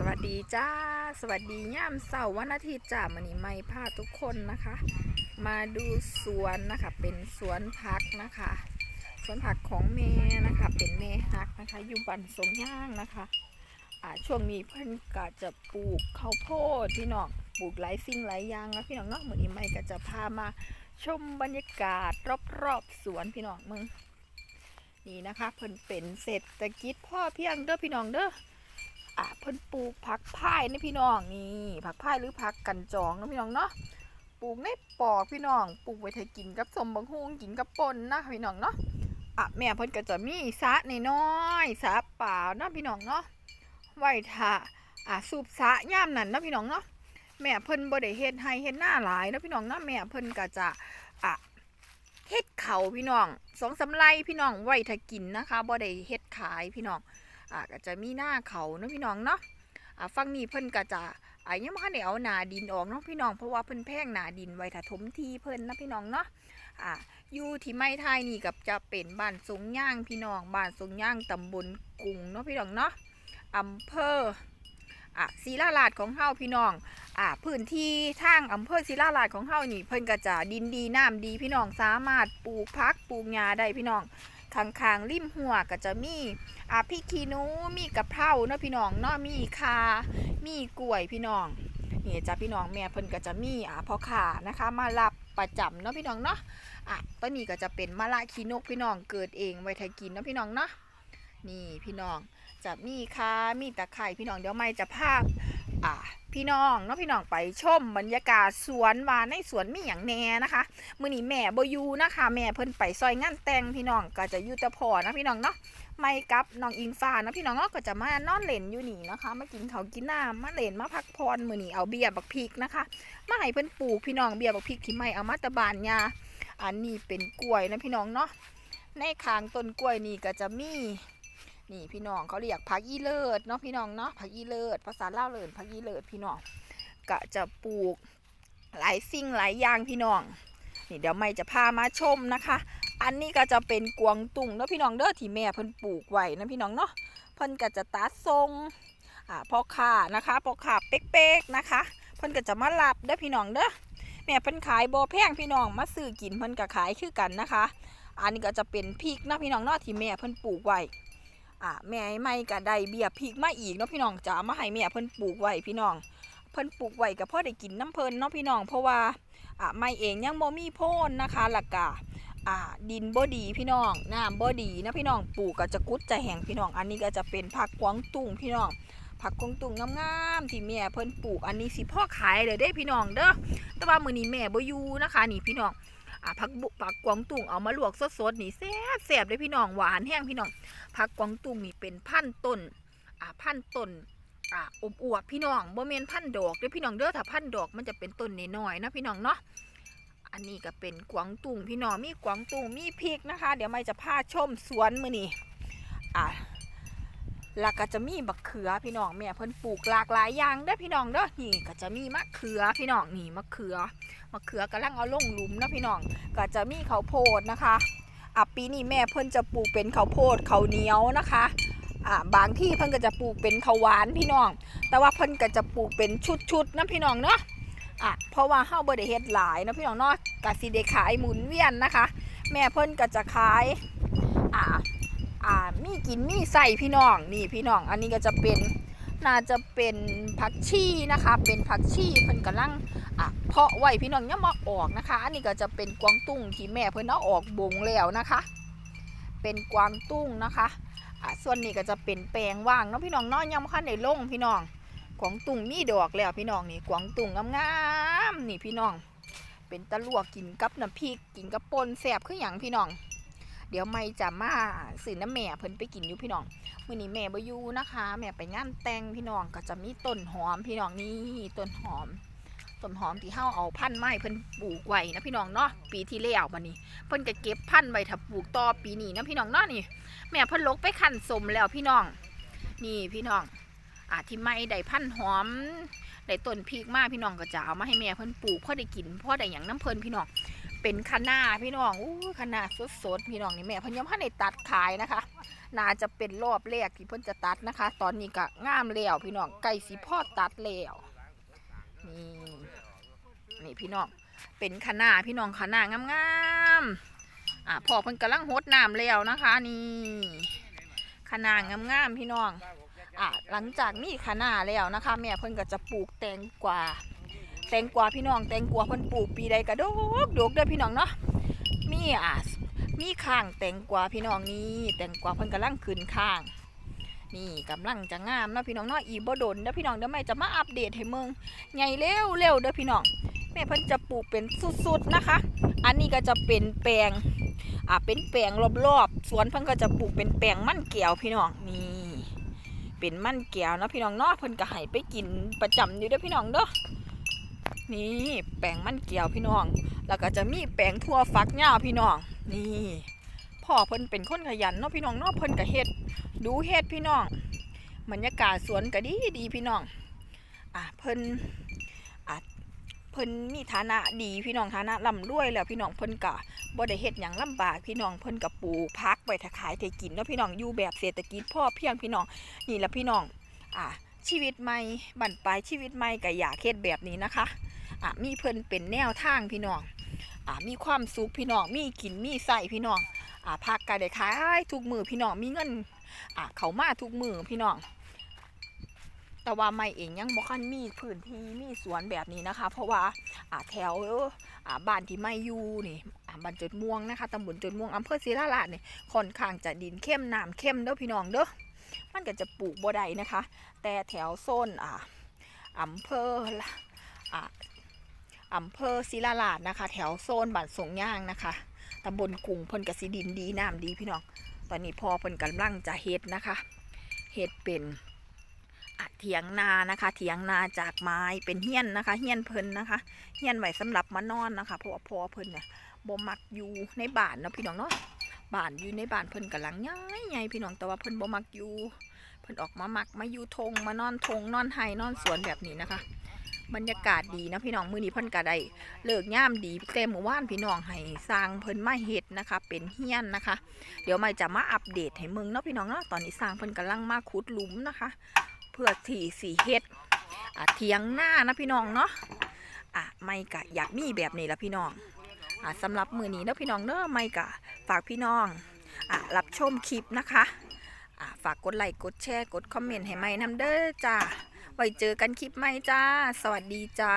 สวัสดีจ้า สวัสดีย่ามเสาร์วันอาทิตย์จ้ามันนี้ไม่พาทุกคนนะคะ มาดูสวนนะคะ เป็นสวนผักนะคะ สวนผักของแม่นะคะ เป็นแม่ฮักนะคะ อยู่บ้านสงย่างนะคะอ่าช่วงนี้เพิ่นก็จะปลูกข้าวโพดพี่น้องปลูกหลายสิ่งหลายอย่างนะพี่น้องเนาะเหมือนนี้ไม่ก็จะพามาชมบรรยากาศรอบๆสวนพี่น้องมึงนี่นะคะเพิ่นเป็นเศรษฐกิจพ่อเพียงเด้อพี่น้องเด้อ อะเพิ่นปลูกผักพายนี่พี่น้องนี่ผักพายหรือผักกันจองนะพี่น้องเนาะปลูกในปอกพี่น้องปลูกไว้ให้กินกับสมบังฮุงกินกับปนนะพี่น้องเนาะอะแม่เพิ่นก็จะมีสระน้อยสระเปล่านะพี่น้องเนาะไว้ท่าอะสูบสระย่ามนั่นนะพี่น้องเนาะแม่เพิ่นบ่ได้เฮ็ดให้เฮ็ดหน้าหลายนะพี่น้องเนาะแม่เพิ่นก็จะอะเฮ็ดเขาพี่น้องสองสำไรพี่น้องไว้ถ้ากินนะคะบ่ได้เฮ็ดขายพี่น้อง อ่าก็จะมีหน้าเขาเนาะพี่น้องเนาะอ่าฟังนี้เพิ่นก็จะอ่ายังบ่ทันได้เอาหนาดินออกเนาะพี่น้องเพราะว่าเพิ่นแพงหนาดินไว้ถ้าถมที่เพิ่นนะพี่น้องเนาะอ่าอยู่ที่ไม้ไทยนี่กับจะเป็นบ้านสงย่างพี่น้องบ้านสงย่างตำบลกุงเนาะพี่น้องเนาะอำเภออะศรีราชาชของเฮาพี่น้องอ่าพื้นที่ทางอำเภอศรีราชาชของเฮานี่เพิ่นก็จะดินดีน้ำดีพี่น้องสามารถปลูกพักปลูกหญ้าได้พี่น้อง ข้างๆริมหัวก็จะมีอะพริกขี้หนูมีกะเพราเนาะพี่น้องเนาะมีคามีกล้วยพี่น้องนี่จ้ะพี่น้องแม่เพิ่นก็จะมีอะพ่อค้านะคะ มารับประจำเนาะพี่น้องเนาะอะตอนนี้ก็จะเป็นมะละขี้นกพี่น้องเกิดเองไว้ให้กินเนาะพี่น้องเนาะนี่พี่น้องจะมีคามีตะไคร่พี่น้องเดี๋ยวไม่จะพา อะพี่น้องเนาะพี่น้องไปชมบรรยากาศสวนว่าในสวนมีอย่างแน่นะคะมื้อนี้แม่บ่อยู่นะคะแม่เพิ่นไปซอยงานแต่งพี่น้องก็จะอยู่แต่พอนะพี่น้องเนาะไม่กับน้องอิงฟ้านะพี่น้องเนาะก็จะมานอนเล่นอยู่นี่นะคะ มากินเขาวกินน้ำมาเล่นมาพักผ่อนมือนี่เอาเบียร์บักพริกนะคะมาให้เพิ่นปลูกพี่น้องเบียร์บักพริกที่ไม่เอามาตะบานยาอันนี้เป็นกล้วยนะพี่น้องเนาะในคางต้นกล้วยนี่ก็จะมี นี่พี่น้องเขาเรียกผักอีเลิศเนาะพี่น้องเนาะผักอีเลิศภาษาลาวเลิศผักอีเลิศพี่น้องก็จะปลูกหลายสิ่งหลายอย่างพี่น้อง นี่เดี๋ยวไม่จะพามาชมนะคะ อันนี้ก็จะเป็นกวางตุงเนาะพี่น้องเด้อที่แม่เพิ่นปลูกไว้นะพี่น้องเนาะเพิ่นก็จะตัดทรงอ่าพอค้านะคะพอค้าเป๊กๆนะคะ เพิ่นก็จะมารับเด้อพี่น้องเด้อแม่เพิ่นขายบ่แพงพี่น้องมาซื้อกินเพิ่นก็ขายคือกันนะคะ อันนี้ก็จะเป็นพริกนะพี่น้องเนาะที่แม่เพิ่นปลูกไว้ อ่าแม่ไม่ก็ได้เบี้ยพริกมาอีกเนาะพี่น้องจะเอามาให้แม่เพิ่นปลูกไว้พี่น้อง เพิ่นปลูกไว้ก็พอได้กินน้ำเพิ่นเนาะพี่น้องเพราะว่าอ่าไม่เองยังบ่มีโพ่นนะคะแล้วก็อ่าดินบ่ดีพี่น้องน้ำบ่ดีนะพี่น้องปลูกก็จะกุดจะแห้งพี่น้อง อันนี้ก็จะเป็นผักกวางตุ้งพี่น้องผักกวางตุ้งงามๆที่แม่เพิ่นปลูกอันนี้สิพ่อขายเลยเด้พี่น้องเด้อแต่ว่ามื้อนี้แม่บ่อยู่นะคะ นี่พี่น้อง อ่าผักบุผักกวางตุ้งเอามาลวกสดๆนี่แซ่บแซ่บเลยพี่น้องหวานแห้งพี่น้องผักกวางตุ้งนี่เป็นพันต้นอ่าพันต้นอ่าอบอวบพี่น้องบ่แม่นพันดอกเด้อพี่น้องเด้อถ้าพันดอกมันจะเป็นต้นน้อยๆนะพี่น้องเนาะอันนี้ก็เป็นกวางตุ้งพี่น้องมีกวางตุ้งมีพริกนะคะ เดี๋ยวไม่จะพาชมสวนมือนี่อะ แล้วก็จะมีบักเขือพี่น้องแม่เพิ่นปลูกหลากหลายอย่างเด้อพี่น้องเด้อนี่ก็จะมีมะเขือพี่น้องนี่มะเขือมะเขือกำลังเอาลงหลุมนะพี่น้องก็จะมีข้าวโพดนะคะอะปีนี้แม่เพิ่นจะปลูกเป็นข้าวโพดข้าวเหนียวนะคะอะบางที่เพิ่นก็จะปลูกเป็นข้าวหวานพี่น้อง แต่ว่าเพิ่นก็จะปลูกเป็นชุดๆนะพี่น้องเนาะอะเพราะว่าเฮาบ่ได้เฮ็ดหลายนะพี่น้องเนาะก็สิได้ขายหมุนเวียนนะคะ แม่เพิ่นก็จะขายอ่าอ่า มีกินมีใส่พี่น้องนี่พี่น้อง อันนี้ก็จะเป็นน่าจะเป็นผักชีนะคะ เป็นผักชีเพิ่นกำลังอะเพาะไว้พี่น้องยังมาออกนะคะ อันนี้ก็จะเป็นกวางตุ้งที่แม่เพิ่นเอาออกบงแล้วนะคะ เป็นกวางตุ้งนะคะอะส่วนนี้ก็จะเป็นแปลงว่างเนาะพี่น้องเนาะยังบ่ทันได้ลงพี่น้องกวางตุ้งมีดอกแล้วพี่น้องนี่กวางตุ้งงามๆนี่พี่น้อง เป็นตะลวกกินกับน้ำพริกกินกับปนแสบคืออย่างพี่น้อง เดี๋ยวไม่จะมาสื่อน้ำแม่เพิ่นไปกินอยู่พี่น้องมื้อนี้แม่บ่อยู่นะคะ แม่ไปงานแต่งพี่น้องก็จะมีต้นหอมพี่น้องนี่ต้นหอมต้นหอมที่เฮาเอาพันธุ์ไม้เพิ่นปลูกไว้นะพี่น้องเนาะปีที่แล้วบัดนี้ เพิ่นก็เก็บพันธุ์ไว้ถ้าปลูกต่อปีนี้นะพี่น้องเนาะนี่ แม่เพิ่นลกไปคั่นสมแล้วพี่น้อง นี่พี่น้องอ่าที่ไม่ได้พันธุ์หอมได้ต้นพริกมากพี่น้องก็จะเอามาให้แม่เพิ่นปลูกพ่อได้กินพ่อได้อย่างน้ำเพิ่นพี่น้อง เป็นคะน้าพี่น้องอู้คะน้าสดๆพี่น้องนี่แม่พิ่นยังพันในตัดขายนะคะ น่าจะเป็นรอบแรกที่เพิ่นจะตัดนะคะ ตอนนี้ก็งามแล้วพี่น้องไก่สีพ่อตัดแล้วนี่นี่พี่น้องเป็นคะน้าพี่น้องคะน้างามๆอะพ่อเพิ่นกำลังหดน้ำแล้วนะคะนี่คะน้างามๆพี่น้องอะหลังจากมีคะน้าแล้วนะคะ แม่เพิ่นก็จะปลูกแตงกวา แตงกวาพี่น้องแตงกวาเพิ่นปลูกปีใดก็ดกดกเด้อพี่น้องเนาะมีอะมีข้างแตงกวาพี่น้องนี่แตงกวาเพิ่นกำลังขึ้นข้าง นี่กำลังจะงามเนาะพี่น้องเนาะอีบ่ดนเด้อพี่น้องเดี๋ยวแม่จะมาอัปเดตให้เมืองใหญ่เร็วเร็วเด้อพี่น้องแม่เพิ่นจะปลูกเป็นสุดๆนะคะ อันนี้ก็จะเป็นแปลงอะเป็นแปลงรอบๆสวนเพิ่นก็จะปลูกเป็นแปลงมันแก้วพี่น้องนี่เป็นมันแก้วเนาะพี่น้องเนาะเพิ่นก็ให้ไปกินประจำอยู่เด้อพี่น้องเด้อ นี่แปลงมันเกี่ยวพี่น้อง แล้วก็จะมีแปลงทั่วฟักหญ้าพี่น้อง นี่พ่อเพิ่นเป็นคนขยันเนาะพี่น้องเนาะเพิ่นก็เฮ็ด ดูเฮ็ดพี่น้องบรรยากาศสวนก็ดีดีพี่น้อง อะเพิ่นอะเพิ่นมีฐานะดีพี่น้องฐานะร่ำรวยแล้วพี่น้องเพิ่นก็บ่ได้เฮ็ดหยังลำบากพี่น้องเพิ่นก็ปลูกพักไว้ถ้าขายให้กินเนาะพี่น้องอยู่แบบเศรษฐกิจพ่อเพียงพี่น้องนี่แหละพี่น้อง อะชีวิตใหม่บั่นปลายชีวิตใหม่ก็อยากเฮ็ดแบบนี้นะคะ อะมีเพิ่นเป็นแนวทางพี่น้องอะมีความสุขพี่น้องมีกินมีใส่พี่น้องอะพักก็ได้ขายทุกมือพี่น้องมีเงินอะเขามาทุกมือพี่น้องแต่ว่าไม่เองยังบ่คันมีพื้นที่มีสวนแบบนี้นะคะ เพราะว่าแถวบ้านที่ไม่อยู่นี่บ้านจดม่วงนะคะตำบลจดม่วงอำเภอศรีราชานี่ค่อนข้างจะดินเข้มน้ำเข้มเด้อพี่น้องเด้อมันก็จะปลูกบ่ได้นะคะ แต่แถวโซนออำเภอ อำเภอศิลาลาดนะคะ แถวโซนบ้านสงย่างนะคะตำบลกรุงเพิ่นกระสิดินดีน้ำดีพี่น้อง ตอนนี้พอเพิ่นกำลังจะเฮ็ดนะคะ เฮ็ดเป็นอะเถียงนานะคะเถียงนาจากไม้เป็นเฮี้ยนนะคะ เฮี้ยนเพิ่นนะคะ เฮี้ยนไว้สำหรับมานอนนะคะเพราะว่าพอเพิ่นเนี่ยบ่มักอยู่ในบ้านเนาะพี่น้องเนาะบ้านอยู่ในบ้านเพิ่นกำลังย้ายใหญ่พี่น้องแต่ว่าเพิ่นบ่มักอยู่ เพิ่นออกมามักมาอยู่ทงมานอนทงนอนไห้นอนสวนแบบนี้นะคะ บรรยากาศดีนะพี่น้องมือนี้พ่นก็ไดเลิกย่ามดีแต่เมื่อวานพี่น้องให้สร้างเพิ่นมาเฮ็ดนะคะ เป็นเฮี้ยนนะคะ เดี๋ยวไม่จะมาอัปเดตให้มึงเนาะพี่น้องเนาะตอนนี้สร้างเพิ่นกำลังมาขุดหลุมนะคะ เพื่อที่สีเฮ็ดเทียงหน้านะพี่น้องเนาะอะไม่กะอยากมีแบบนี้ละพี่น้องอะสำหรับมือนี้เนาะพี่น้องเนาะไม่กะฝากพี่น้องอะรับชมคลิปนะคะอะฝากกดไลค์กดแชร์กดคอมเมนต์ให้ไม่นำเด้อจ้า ไว้เจอกันคลิปใหม่จ้า สวัสดีจ้า